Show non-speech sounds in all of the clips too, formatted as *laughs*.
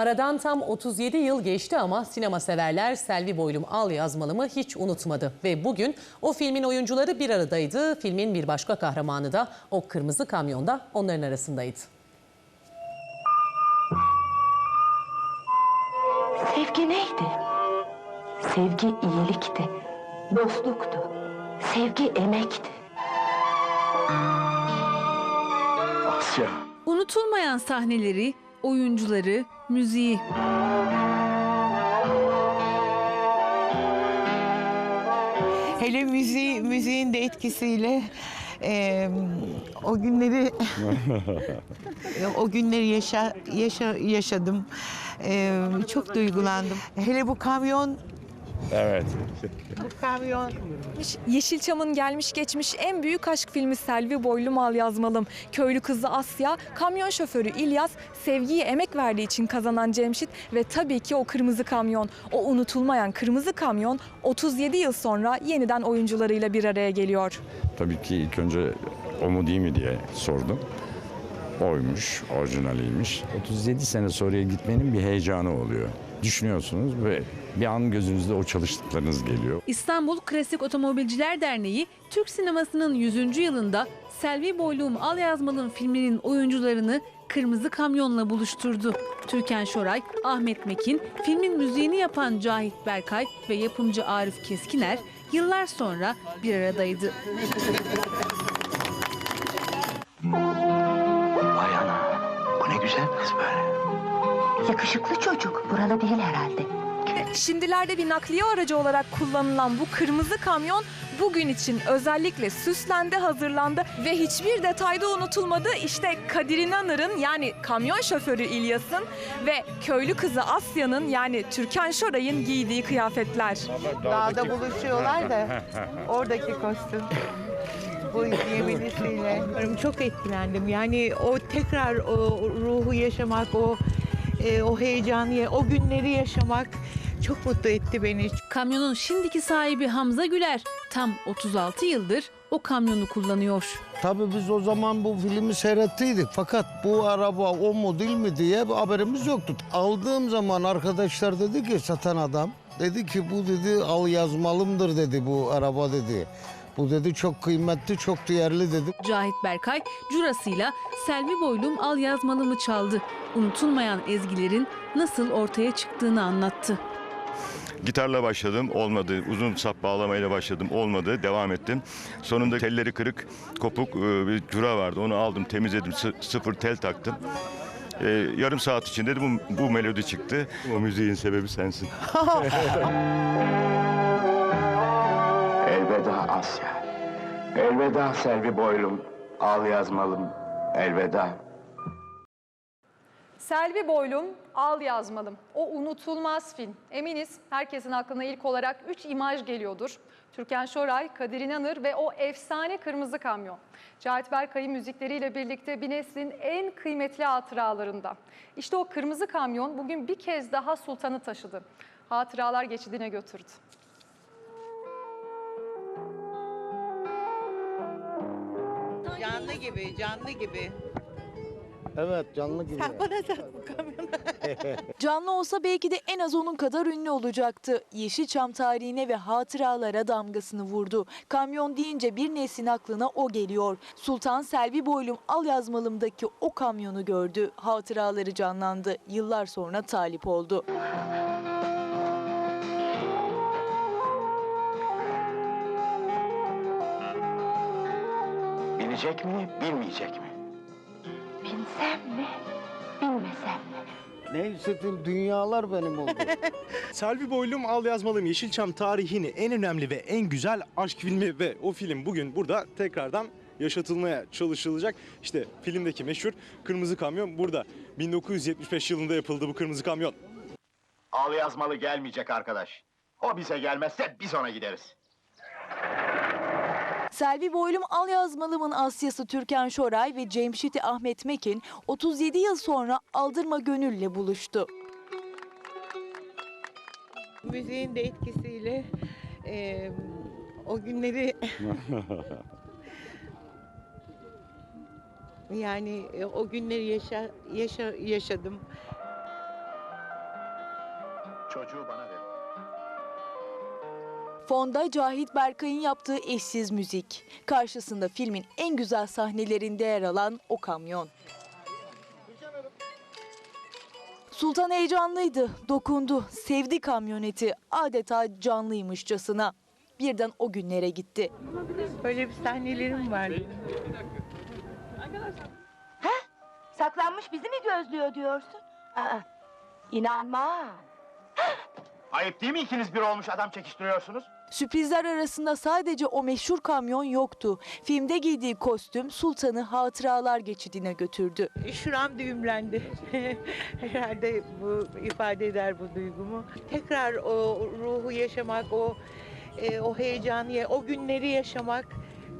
Aradan tam 37 yıl geçti ama sinema severler Selvi Boylum Al Yazmalım'ı hiç unutmadı. Ve bugün o filmin oyuncuları bir aradaydı. Filmin bir başka kahramanı da o kırmızı kamyonda onların arasındaydı. Sevgi neydi? Sevgi iyilikti, dostluktu. Sevgi emekti. Asya. Unutulmayan sahneleri, oyuncuları, müziği. Hele müziği, müziğin de etkisiyle eee, o günleri *laughs* o günleri yaşa, yaşa, yaşadım. Eee, çok duygulandım. Hele bu kamyon Evet. bu kamyon Yeşilçam'ın gelmiş geçmiş en büyük aşk filmi Selvi Boylum Al Yazmalım. Köylü kızı Asya, kamyon şoförü İlyas, sevgiye emek verdiği için kazanan Cemşit ve tabii ki o kırmızı kamyon. O unutulmayan kırmızı kamyon 37 yıl sonra yeniden oyuncularıyla bir araya geliyor. Tabii ki ilk önce o mu değil mi diye sordum. Oymuş, orijinaliymiş. 37 sene sonraya gitmenin bir heyecanı oluyor. Düşünüyorsunuz ve bir an gözünüzde o çalıştıklarınız geliyor. İstanbul Klasik Otomobilciler Derneği Türk sinemasının 100. yılında Selvi Boylum Al Yazmalım filminin oyuncularını Kırmızı Kamyon'la buluşturdu. Türkan Şoray, Ahmet Mekin, filmin müziğini yapan Cahit Berkay ve yapımcı Arif Keskiner yıllar sonra bir aradaydı. Vay ana. Bu ne güzel kız böyle. Yakışıklı çocuk, buralı değil herhalde. Şimdilerde bir nakliye aracı olarak kullanılan bu kırmızı kamyon bugün için özellikle süslendi, hazırlandı ve hiçbir detayda unutulmadı. İşte Kadir İnanır'ın yani kamyon şoförü İlyas'ın ve köylü kızı Asya'nın yani Türkan Şoray'ın giydiği kıyafetler. dağda buluşuyorlar da *laughs* oradaki kostüm. Bu yeminisiyle. Çok etkilendim. Yani o tekrar o ruhu yaşamak, o e, o heyecanı, o günleri yaşamak çok mutlu etti beni. Kamyonun şimdiki sahibi Hamza Güler tam 36 yıldır o kamyonu kullanıyor. Tabii biz o zaman bu filmi seyrettiydik fakat bu araba o mu değil mi diye bir haberimiz yoktu. Aldığım zaman arkadaşlar dedi ki satan adam dedi ki bu dedi al yazmalımdır dedi bu araba dedi. Bu dedi çok kıymetli çok değerli dedi. Cahit Berkay curasıyla Selvi Boylum Al Yazmalımı çaldı. Unutulmayan ezgilerin nasıl ortaya çıktığını anlattı. Gitarla başladım olmadı. Uzun sap bağlamayla başladım olmadı. Devam ettim. Sonunda telleri kırık, kopuk e, bir cura vardı. Onu aldım, temizledim. sı- sıfır tel taktım. E, yarım saat içinde de bu, bu melodi çıktı. O müziğin sebebi sensin. *laughs* Elveda Asya. Elveda Selvi Boylum. Al yazmalım. Elveda. Selvi Boylum, Al Yazmalım. O unutulmaz film. Eminiz herkesin aklına ilk olarak üç imaj geliyordur. Türkan Şoray, Kadir İnanır ve o efsane Kırmızı Kamyon. Cahit Berkay'ın müzikleriyle birlikte bir neslin en kıymetli hatıralarında. İşte o Kırmızı Kamyon bugün bir kez daha Sultan'ı taşıdı. Hatıralar geçidine götürdü. Canlı gibi, canlı gibi. Evet canlı gibi. *laughs* Canlı olsa belki de en az onun kadar ünlü olacaktı. Yeşilçam tarihine ve hatıralara damgasını vurdu. Kamyon deyince bir neslin aklına o geliyor. Sultan Selvi Boylum Al Yazmalım'daki o kamyonu gördü. Hatıraları canlandı. Yıllar sonra talip oldu. Bilecek mi, bilmeyecek mi? Binsem mi, bilmesem mi? Ne hissettim dünyalar benim oldu. *laughs* Selvi Boylum Al Yazmalım Yeşilçam tarihini en önemli ve en güzel aşk filmi ve o film bugün burada tekrardan yaşatılmaya çalışılacak. İşte filmdeki meşhur Kırmızı Kamyon burada. 1975 yılında yapıldı bu Kırmızı Kamyon. Al yazmalı gelmeyecek arkadaş. O bize gelmezse biz ona gideriz. Selvi Boylum Al Yazmalım'ın Asya'sı Türkan Şoray ve Cemşit'i Ahmet Mekin 37 yıl sonra Aldırma Gönül'le buluştu. Müziğin de etkisiyle eee, o günleri *laughs* yani e, o günleri yaşa, yaşa, yaşadım. Çocuğu bana ver. Fonda Cahit Berkay'ın yaptığı eşsiz müzik. Karşısında filmin en güzel sahnelerinde yer alan o kamyon. Sultan heyecanlıydı, dokundu, sevdi kamyoneti. Adeta canlıymışçasına. Birden o günlere gitti. Böyle bir sahnelerim var. Saklanmış bizi mi gözlüyor diyorsun? Aa, inanmam. Ayıp değil mi ikiniz bir olmuş adam çekiştiriyorsunuz? Sürprizler arasında sadece o meşhur kamyon yoktu. Filmde giydiği kostüm Sultan'ı hatıralar geçidine götürdü. Şuram düğümlendi. *laughs* Herhalde bu ifade eder bu duygumu. Tekrar o ruhu yaşamak, o e, o heyecanı, o günleri yaşamak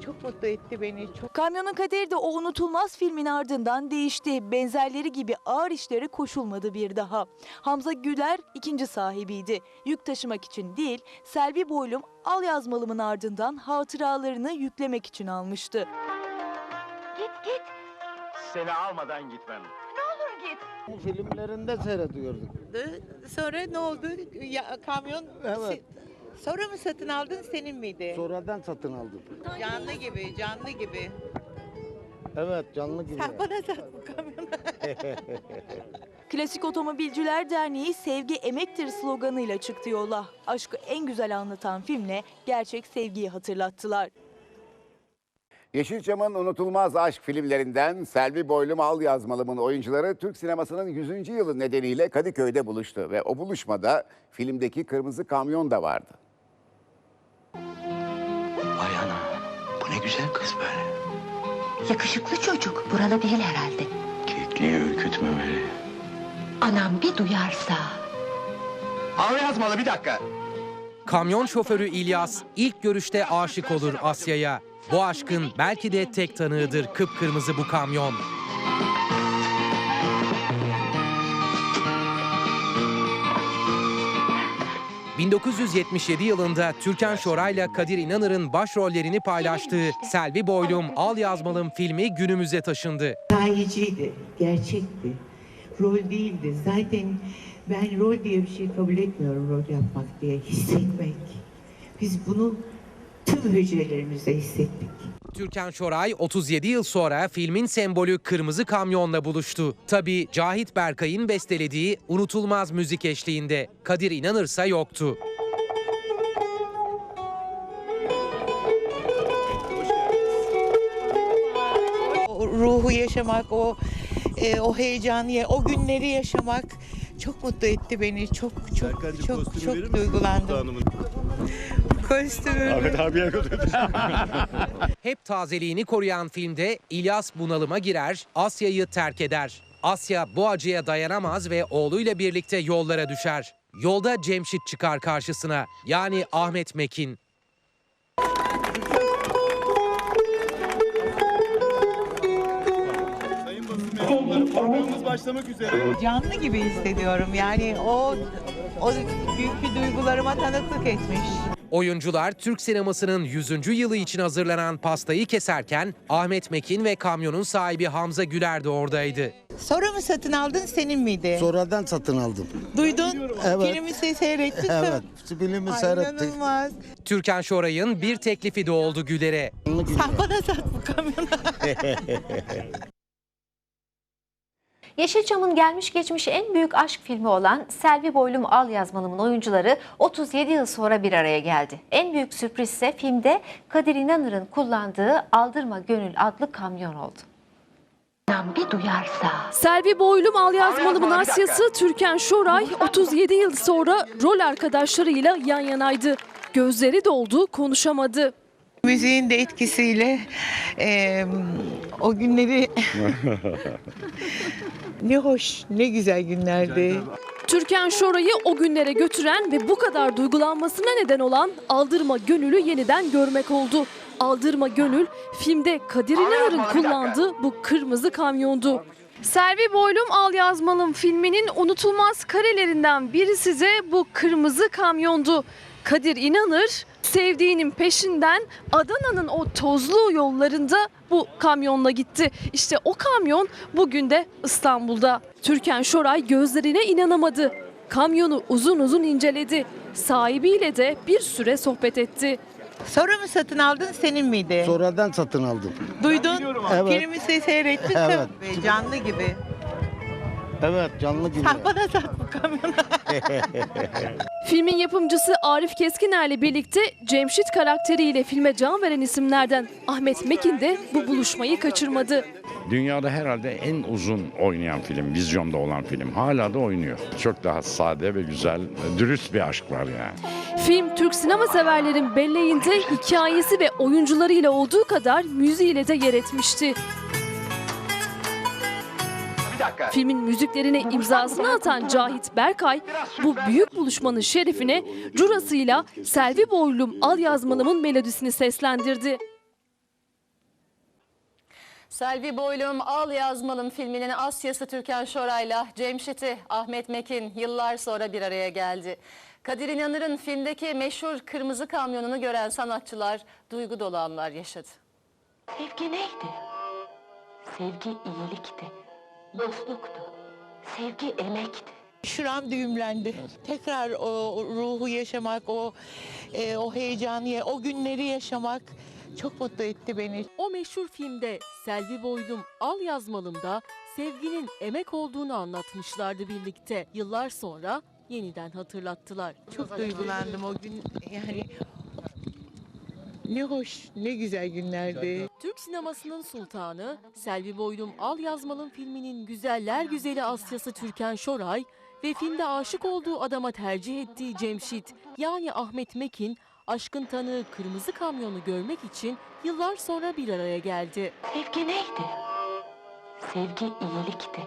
çok mutlu etti beni. Çok Kamyonun kaderi de o unutulmaz filmin ardından değişti. Benzerleri gibi ağır işlere koşulmadı bir daha. Hamza Güler ikinci sahibiydi. Yük taşımak için değil, Selvi Boylum al yazmalımın ardından hatıralarını yüklemek için almıştı. Git git. Seni almadan gitmem. Ne olur git. Bu filmlerinde seyrediyorduk. Sonra ne oldu? Ya, kamyon Evet. Sonra mı satın aldın senin miydi? Sonradan satın aldım. Canlı gibi, canlı gibi. Evet canlı gibi. Sen bana sat bu kamyonu. *laughs* Klasik Otomobilciler Derneği sevgi emektir sloganıyla çıktı yola. Aşkı en güzel anlatan filmle gerçek sevgiyi hatırlattılar. Yeşilçam'ın unutulmaz aşk filmlerinden Selvi Boylum Al Yazmalım'ın oyuncuları Türk sinemasının 100. yılı nedeniyle Kadıköy'de buluştu. Ve o buluşmada filmdeki kırmızı kamyon da vardı. Vay ana. Bu ne güzel kız böyle. Yakışıklı çocuk. Buralı değil herhalde. Kekliği ürkütmemeli. Anam bir duyarsa. Al yazmalı bir dakika. Kamyon şoförü İlyas ilk görüşte aşık olur Asya'ya. Bu aşkın belki de tek tanığıdır kıpkırmızı bu kamyon. ...1977 yılında Türkan Şoray'la Kadir İnanır'ın başrollerini paylaştığı Selvi Boylum Al Yazmalım filmi günümüze taşındı. Hikayeciydi, gerçekti. Rol değildi. Zaten ben rol diye bir şey kabul etmiyorum rol yapmak diye. Hissetmek. Biz bunu tüm hücrelerimizde hissettik. Türkan Şoray 37 yıl sonra filmin sembolü kırmızı kamyonla buluştu. Tabii Cahit Berkay'ın bestelediği unutulmaz müzik eşliğinde. Kadir İnanırsa yoktu. O ruhu yaşamak, o e, o heyecanı, o günleri yaşamak çok mutlu etti beni. Çok çok çok çok duygulandım. Kostümü. Ahmet abiye götürdü. *laughs* Hep tazeliğini koruyan filmde İlyas bunalıma girer, Asya'yı terk eder. Asya bu acıya dayanamaz ve oğluyla birlikte yollara düşer. Yolda Cemşit çıkar karşısına. Yani Ahmet Mekin. başlamak üzere. Canlı gibi hissediyorum. Yani o o büyük duygularıma tanıklık etmiş. Oyuncular Türk sinemasının 100. yılı için hazırlanan pastayı keserken Ahmet Mekin ve kamyonun sahibi Hamza Güler de oradaydı. Sonra mı satın aldın senin miydi? Sonradan satın aldım. Duydun? Evet. Filmi se- seyrettin mi? Evet. Filmi Ay, seyrettik. inanılmaz. Türkan Şoray'ın bir teklifi de oldu Güler'e. Sen bana sat bu kamyonu. *laughs* Yeşilçam'ın gelmiş geçmiş en büyük aşk filmi olan Selvi Boylum Al Yazmalım'ın oyuncuları 37 yıl sonra bir araya geldi. En büyük sürpriz ise filmde Kadir İnanır'ın kullandığı Aldırma Gönül adlı kamyon oldu. Bir duyarsa. Selvi Boylum Al Yazmalım'ın Asya'sı Türkan Şoray 37 yıl sonra rol arkadaşlarıyla yan yanaydı. Gözleri doldu, konuşamadı. Müziğin de etkisiyle eee, o günleri *laughs* ne hoş, ne güzel günlerdi. Türkan Şoray'ı o günlere götüren ve bu kadar duygulanmasına neden olan Aldırma Gönül'ü yeniden görmek oldu. Aldırma Gönül filmde Kadir İnanır'ın kullandığı bu kırmızı kamyondu. Selvi Boylum Al Yazmalım filminin unutulmaz karelerinden biri size bu kırmızı kamyondu. Kadir İnanır sevdiğinin peşinden Adana'nın o tozlu yollarında bu kamyonla gitti. İşte o kamyon bugün de İstanbul'da. Türkan Şoray gözlerine inanamadı. kamyonu uzun uzun inceledi. Sahibiyle de bir süre sohbet etti. Sonra mı satın aldın senin miydi? Sonradan satın aldım. Duydun? Evet. Filmi se- seyrettin Evet. tabii. Canlı gibi. Evet canlı gibi. Sen bana sat bu kamyonu. *laughs* Filmin yapımcısı Arif Keskiner'le birlikte Cemşit karakteriyle filme can veren isimlerden Ahmet Mekin de bu buluşmayı kaçırmadı. Dünyada herhalde en uzun oynayan film, vizyonda olan film. Hala da oynuyor. Çok daha sade ve güzel, dürüst bir aşk var yani. Film Türk sinema severlerin belleğinde hikayesi ve oyuncularıyla olduğu kadar müziğiyle de yer etmişti. Filmin müziklerine imzasını atan Cahit Berkay bu büyük buluşmanın şerefine curasıyla Selvi Boylum Al Yazmalım'ın melodisini seslendirdi. Selvi Boylum Al Yazmalım filminin Asya'sı Türkan Şoray'la Cemşit'i Ahmet Mekin yıllar sonra bir araya geldi. Kadir İnanır'ın filmdeki meşhur kırmızı kamyonunu gören sanatçılar duygu dolu anlar yaşadı. Sevgi neydi? Sevgi iyilikti. Dostluktu. Sevgi emekti. Şuram düğümlendi. Tekrar o ruhu yaşamak, o e, o heyecanı, o günleri yaşamak çok mutlu etti beni. O meşhur filmde Selvi Boylum Al Yazmalım'da sevginin emek olduğunu anlatmışlardı birlikte. Yıllar sonra yeniden hatırlattılar. Çok duygulandım o gün. Yani ne hoş, ne güzel günlerdi. Türk sinemasının sultanı Selvi Boylum Al Yazmalım filminin güzeller güzeli Asyası Türkan Şoray ve filmde aşık olduğu adama tercih ettiği Cemşit yani Ahmet Mekin aşkın tanığı kırmızı kamyonu görmek için yıllar sonra bir araya geldi. Sevgi neydi? Sevgi iyilikti.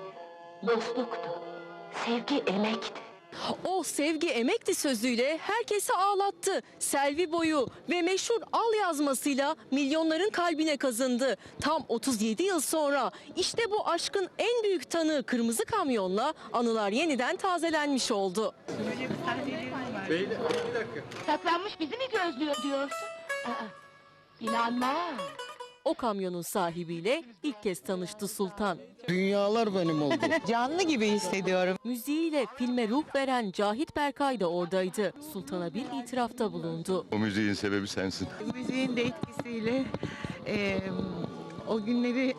Dostluktu. Sevgi emekti. O sevgi emekti sözüyle herkesi ağlattı. Selvi boyu ve meşhur al yazmasıyla milyonların kalbine kazındı. Tam 37 yıl sonra işte bu aşkın en büyük tanığı kırmızı kamyonla anılar yeniden tazelenmiş oldu. Saklanmış bizi mi gözlüyor diyorsun? Aa, inanmam. O kamyonun sahibiyle ilk kez tanıştı Sultan. Dünyalar benim oldu. *laughs* Canlı gibi hissediyorum. Müziğiyle filme ruh veren Cahit Berkay da oradaydı. Sultan'a bir itirafta bulundu. O müziğin sebebi sensin. *laughs* Müziğin de etkisiyle e, o günleri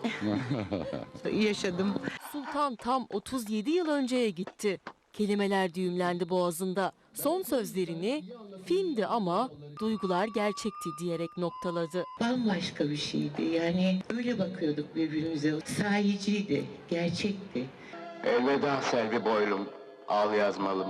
*laughs* yaşadım. Sultan tam 37 yıl önceye gitti. Kelimeler düğümlendi boğazında. Son sözlerini filmdi ama duygular gerçekti diyerek noktaladı. Bambaşka bir şeydi. Yani öyle bakıyorduk birbirimize. Sahiciydi, gerçekti. Elveda Selvi Boylum. Al yazmalım.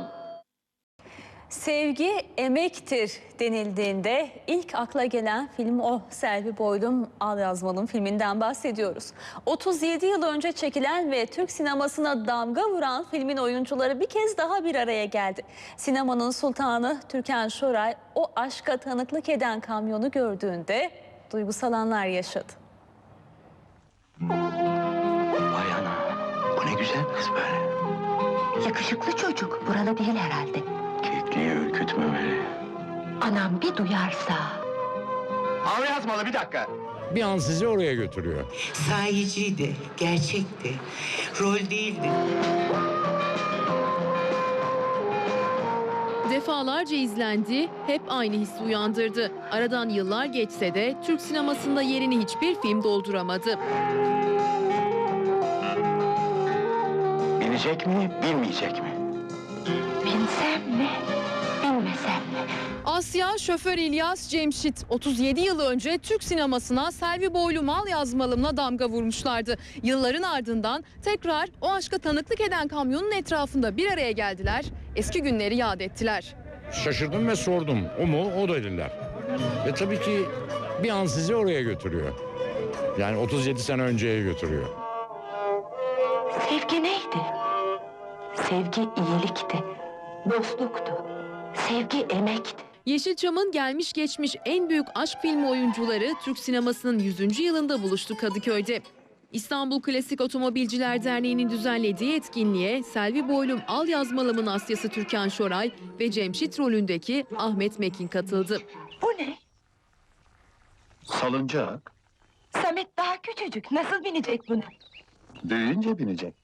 Sevgi emektir denildiğinde ilk akla gelen film o. Selvi Boylum Al Yazmalım filminden bahsediyoruz. 37 yıl önce çekilen ve Türk sinemasına damga vuran filmin oyuncuları bir kez daha bir araya geldi. Sinemanın sultanı Türkan Şoray o aşka tanıklık eden kamyonu gördüğünde duygusal anlar yaşadı. Vay ana. Bu ne güzel kız böyle. Yakışıklı çocuk. Buralı değil herhalde. Kekliği ürkütmemeli. Anam bir duyarsa. Al yazmalı bir dakika. Bir an sizi oraya götürüyor. Sahiciydi, gerçekti. Rol değildi. Defalarca izlendi, hep aynı hissi uyandırdı. Aradan yıllar geçse de Türk sinemasında yerini hiçbir film dolduramadı. Bilecek mi, bilmeyecek mi? Bilsem mi? Asya şoför İlyas Cemşit 37 yıl önce Türk sinemasına Selvi Boylu Mal Yazmalım'la damga vurmuşlardı. Yılların ardından tekrar o aşka tanıklık eden kamyonun etrafında bir araya geldiler. Eski günleri yad ettiler. Şaşırdım ve sordum. O mu? O dediler. Ve tabii ki bir an sizi oraya götürüyor. Yani 37 sene önceye götürüyor. Sevgi neydi? Sevgi iyilikti. Dostluktu. Sevgi emekti. Yeşilçam'ın gelmiş geçmiş en büyük aşk filmi oyuncuları Türk sinemasının 100. yılında buluştu Kadıköy'de. İstanbul Klasik Otomobilciler Derneği'nin düzenlediği etkinliğe Selvi Boylum Al Yazmalım'ın Asyası Türkan Şoray ve Cemşit rolündeki Ahmet Mekin katıldı. Bu ne? Salıncak. Samet daha küçücük. Nasıl binecek bunu? Büyüyünce binecek.